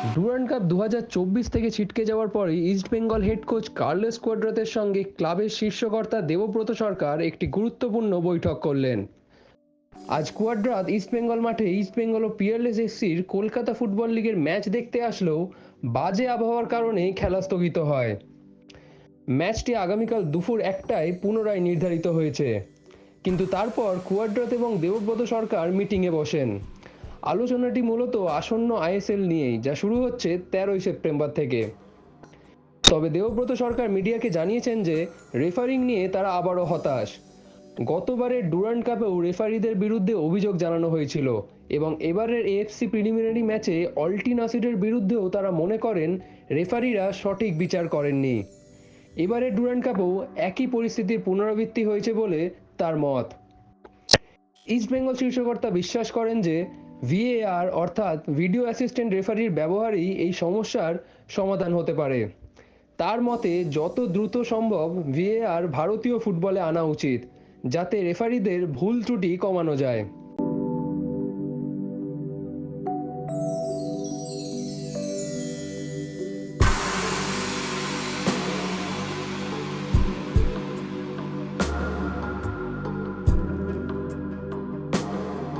Durand cup দু হাজার চব্বিশ থেকে ছিটকে যাওয়ার পরই ইস্টবেঙ্গল হেড কোচ কার্লেস কোয়াড্রাতের সঙ্গে ক্লাবের শীর্ষকর্তা দেবব্রত সরকার একটি গুরুত্বপূর্ণ বৈঠক করলেন। আজ কুয়াড্রাত ইস্টবেঙ্গল মাঠে ইস্টবেঙ্গল ও পিয়ারলেস এফসির কলকাতা ফুটবল লিগের ম্যাচ দেখতে আসলেও বাজে আবহাওয়ার কারণে খেলা স্থগিত হয়। ম্যাচটি আগামীকাল দুপুর একটায় পুনরায় নির্ধারিত হয়েছে। কিন্তু তারপর কুয়াড্রাত এবং দেবব্রত সরকার মিটিংয়ে বসেন। আলোচনাটি মূলত আসন্ন আইএসএল নিয়েই, যা শুরু হচ্ছে তেরোই সেপ্টেম্বর থেকে। তবে দেবব্রত সরকার মিডিয়াকে জানিয়েছেন যে, রেফারিং নিয়ে তারা আবারও হতাশ। গতবারের ডুরান্ড কাপেও রেফারিদের বিরুদ্ধে অভিযোগ জানানো হয়েছিল এবং এবারের এএফসি প্রিলিমিনারি ম্যাচে অল্টি নাসিরের বিরুদ্ধেও তারা মনে করেন রেফারিরা সঠিক বিচার করেননি। এবারের ডুরান্ড কাপেও একই পরিস্থিতির পুনরাবৃত্তি হয়েছে বলে তার মত। ইস্টবেঙ্গল শীর্ষকর্তা বিশ্বাস করেন যে ভিএআর অর্থাৎ ভিডিও অ্যাসিস্ট্যান্ট রেফারির ব্যবহারই এই সমস্যার সমাধান হতে পারে। তার মতে, যত দ্রুত সম্ভব ভিএআর ভারতীয় ফুটবলে আনা উচিত, যাতে রেফারিদের ভুল ত্রুটি কমানো যায়।